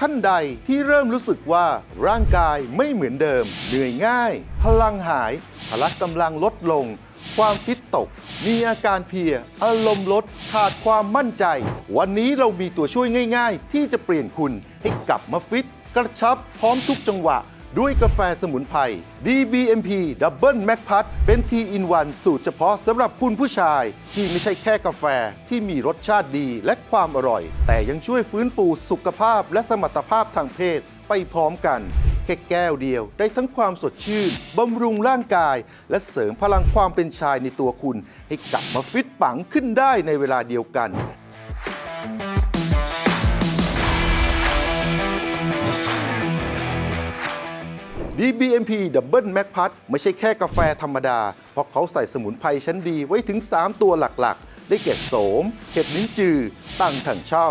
ท่านใดที่เริ่มรู้สึกว่าร่างกายไม่เหมือนเดิม เหนื่อยง่าย พลังหาย พละกำลังลดลง ความฟิตตก มีอาการเพลีย อารมณ์ลด ขาดความมั่นใจ วันนี้เรามีตัวช่วยง่าย ๆ ที่จะเปลี่ยนคุณให้กลับมาฟิต กระชับพร้อมทุกจังหวะ ด้วยกาแฟสมุนไพร DBMP Double Mac p a t เป็น T in 1สูตรเฉพาะสำหรับคุณผู้ชาย ที่ไม่ใช่แค่กาแฟที่มีรสชาติดีและความอร่อย แต่ยังช่วยฟื้นฟูสุขภาพและสมรรถภาพทางเพศไปพร้อมกันแค่แก้วเดียวได้ทั้งความสดชื่น บำรุงร่างกาย และเสริมพลังความเป็นชายในตัวคุณ ให้กลับมาฟิตปังขึ้นได้ในเวลาเดียวกัน DBMP Double Mac p a t ไม่ใช่แค่กาแฟธรรมดา เพราะเขาใส่สมุนไพรชั้นดีไว้ถึง 3 ตัวหลักๆ ได้แก่โสม เห็ดลิ้นจือ ตั้งถังเช่า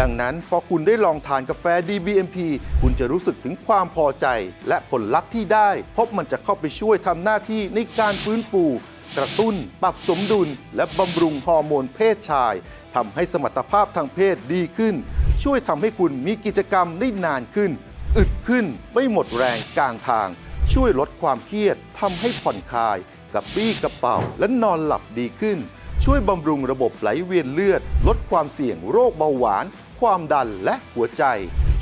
ดังนั้นพอคุณได้ลองทานกาแฟ DBMP คุณจะรู้สึกถึงความพอใจ และผลลัพธ์ที่ได้ เพราะมันจะเข้าไปช่วยทำหน้าที่ในการฟื้นฟู กระตุ้น ปรับสมดุล และบำรุงฮอร์โมนเพศชายทำให้สมรรถภาพทางเพศดีขึ้น ช่วยทำให้คุณมีกิจกรรมได้นานขึ้น อึดขึ้นไม่หมดแรงกลางทาง ช่วยลดความเครียดทำให้ผ่อนคลายกับปี้กระเป๋าและนอนหลับดีขึ้น ช่วยบำรุงระบบไหลเวียนเลือด ลดความเสี่ยงโรคเบาหวาน ความดันและหัวใจ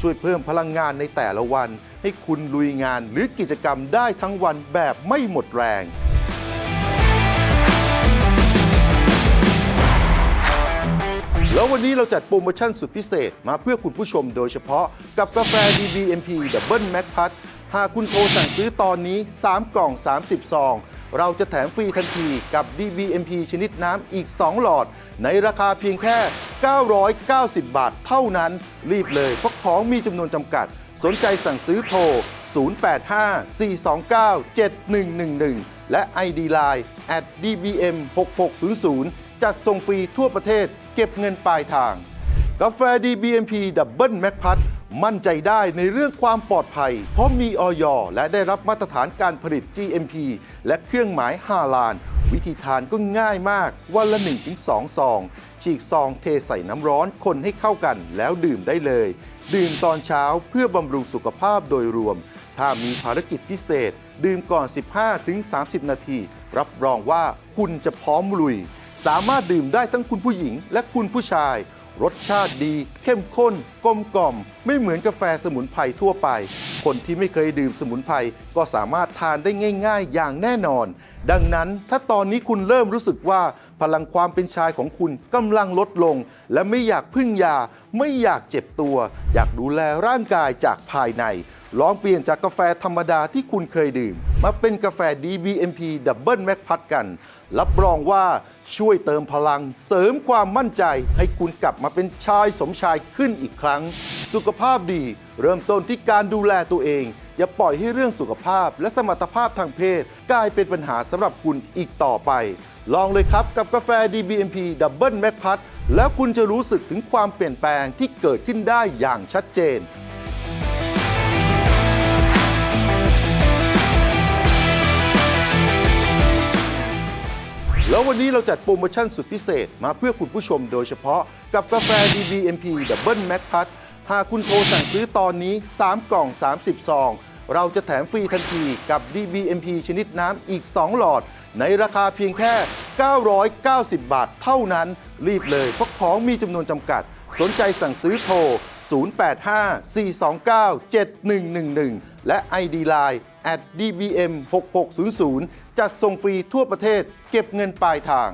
ช่วยเพิ่มพลังงานในแต่ละวัน ให้คุณลุยงานหรือกิจกรรมได้ทั้งวันแบบไม่หมดแรง แล้ววันนี้เราจัดโปรโมชั่นสุดพิเศษมาเพื่อคุณผู้ชมโดยเฉพาะกับกาแฟ DBMP Double Mac p a t หากคุณโทรสั่งซื้อตอนนี้ 3 กล่อง 30 ซอง เราจะแถมฟรีทันทีกับ DBMP ชนิดน้ำอีก 2 หลอด ในราคาเพียงแค่ 990 บาทเท่านั้น รีบเลยเพราะของมีจำนวนจำกัด สนใจสั่งซื้อโทร 0854297111 และ ID Line at dbm6600 จัดส่งฟรีทั่วประเทศ ก็บเงินปลายทาง กาแฟ DBMP Double Mac p a t มั่นใจได้ในเรื่องความปลอดภัย เพราะมีออยและได้รับมาตรฐานการผลิต GMP และเครื่องหมายฮาลาน วิธีทานก็ง่ายมาก วันละ 1-2 ซอง ฉีกซองเทใส่น้ำร้อนคนให้เข้ากันแล้วดื่มได้เลย ดื่มตอนเช้าเพื่อบำรุงสุขภาพโดยรวม ถ้ามีภารกิจพิเศษ ดื่มก่อน 15-30 นาที รับรองว่าคุณจะพร้อมลุย สามารถดื่มได้ทั้งคุณผู้หญิงและคุณผู้ชาย รสชาติดี เข้มข้นกลมกล่อมไม่เหมือนกาแฟสมุนไพรทั่วไป คนที่ไม่เคยดื่มสมุนไพรก็สามารถทานได้ง่าย ๆ อย่างแน่นอน ดังนั้นถ้าตอนนี้คุณเริ่มรู้สึกว่าพลังความเป็นชายของคุณกำลังลดลง และไม่อยากพึ่งยา ไม่อยากเจ็บตัว อยากดูแลร่างกายจากภายใน ลองเปลี่ยนจากกาแฟธรรมดาที่คุณเคยดื่ม มาเป็นกาแฟ DBMP Double Mac p a t กัน รับรองว่าช่วยเติมพลังเสริมความมั่นใจ ให้คุณกลับมาเป็นชายสมชายขึ้นอีกครั้ง สุขภาพดี เริ่มต้นที่การดูแลตัวเอง อย่าปล่อยให้เรื่องสุขภาพและสมรรถภาพทางเพศ กลายเป็นปัญหาสำหรับคุณอีกต่อไป ลองเลยครับกับกาแฟ DBMP Double Mac p a t แล้วคุณจะรู้สึกถึงความเปลี่ยนแปลงที่เกิดขึ้นได้อย่างชัดเจนแล้ววันนี้เราจัดโปรโมชั่นสุดพิเศษมาเพื่อคุณผู้ชมโดยเฉพาะกับกาแฟ DBMP Double Mac p a t หากคุณโทรสั่งซื้อตอนนี้ 3 กล่อง 30 ซอง เราจะแถมฟรีทันทีกับ DBMP ชนิดน้ำอีก 2 หลอด ในราคาเพียงแค่ 990 บาทเท่านั้น รีบเลยเพราะของมีจำนวนจำกัด สนใจสั่งซื้อโทร 0854297111 และ ID Line at dbm6600 จัดส่งฟรีทั่วประเทศ เก็บเงินปลายทาง